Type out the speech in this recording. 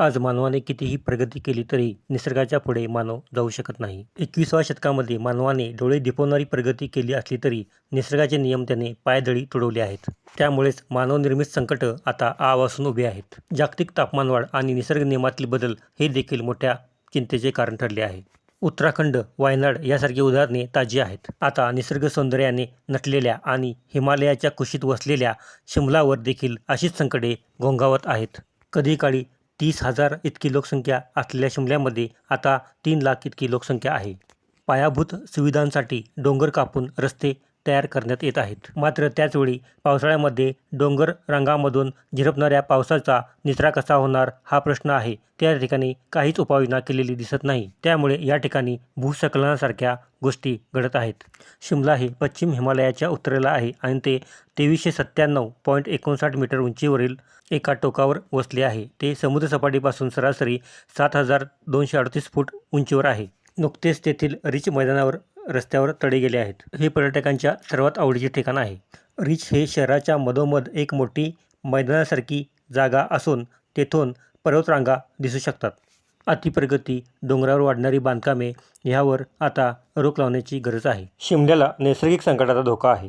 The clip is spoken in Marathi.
आज मानवाने कितीही प्रगती केली तरी निसर्गाच्या पुढे मानव जाऊ शकत नाही. एकविसाव्या शतकामध्ये मानवाने डोळे दिपवणारी प्रगती केली असली तरी निसर्गाचे नियम त्याने पायदळी तुडवले आहेत. त्यामुळेच मानवनिर्मित संकट आता आवासून उभे आहेत. जागतिक तापमानवाढ आणि निसर्ग नियमातील बदल हे देखील मोठ्या चिंतेचे कारण ठरले आहे. उत्तराखंड वायनाड यासारखी उदाहरणे ताजी आहेत. आता निसर्ग सौंदर्याने नटलेल्या आणि हिमालयाच्या कुशीत वसलेल्या शिमलावर देखील अशीच संकटे घोंगावत आहेत. कधी काळी तीस हजार इतकी लोकसंख्या असलेल्या शिमल्यामध्ये आता तीन लाख इतकी लोकसंख्या आहे. पायाभूत सुविधांसाठी डोंगर कापून रस्ते तयार करण्यात येत आहेत. मात्र त्याचवेळी पावसाळ्यामध्ये डोंगर रंगामधून झिरपणाऱ्या पावसाचा निचरा कसा होणार हा प्रश्न आहे. त्या ठिकाणी काहीच उपाययोजना केलेली दिसत नाही. त्यामुळे या ठिकाणी भूस्खलनासारख्या गोष्टी घडत आहेत. शिमला हे पश्चिम हिमालयाच्या उत्तरेला आहे आणि ते तेवीसशे सत्त्याण्णव पॉईंट एकोणसाठ मीटर उंचीवरील एका टोकावर वसले आहे. ते समुद्रसपाटीपासून सरासरी सात हजार दोनशे अडतीस फूट उंचीवर आहे. नुकतेच तेथील रिच मैदानावर रस्त्यावर तडे गेले आहेत. हे पर्यटकांच्या सर्वात आवडीचे ठिकाण आहे. रिच हे शहराच्या मधोमध एक मोठी मैदानासारखी जागा असून तेथून पर्वतरांगा दिसू शकतात. अतिप्रगती डोंगरावर वाढणारी बांधकामे ह्यावर आता रोख लावण्याची गरज आहे. शिमल्याला नैसर्गिक संकटाचा धोका आहे.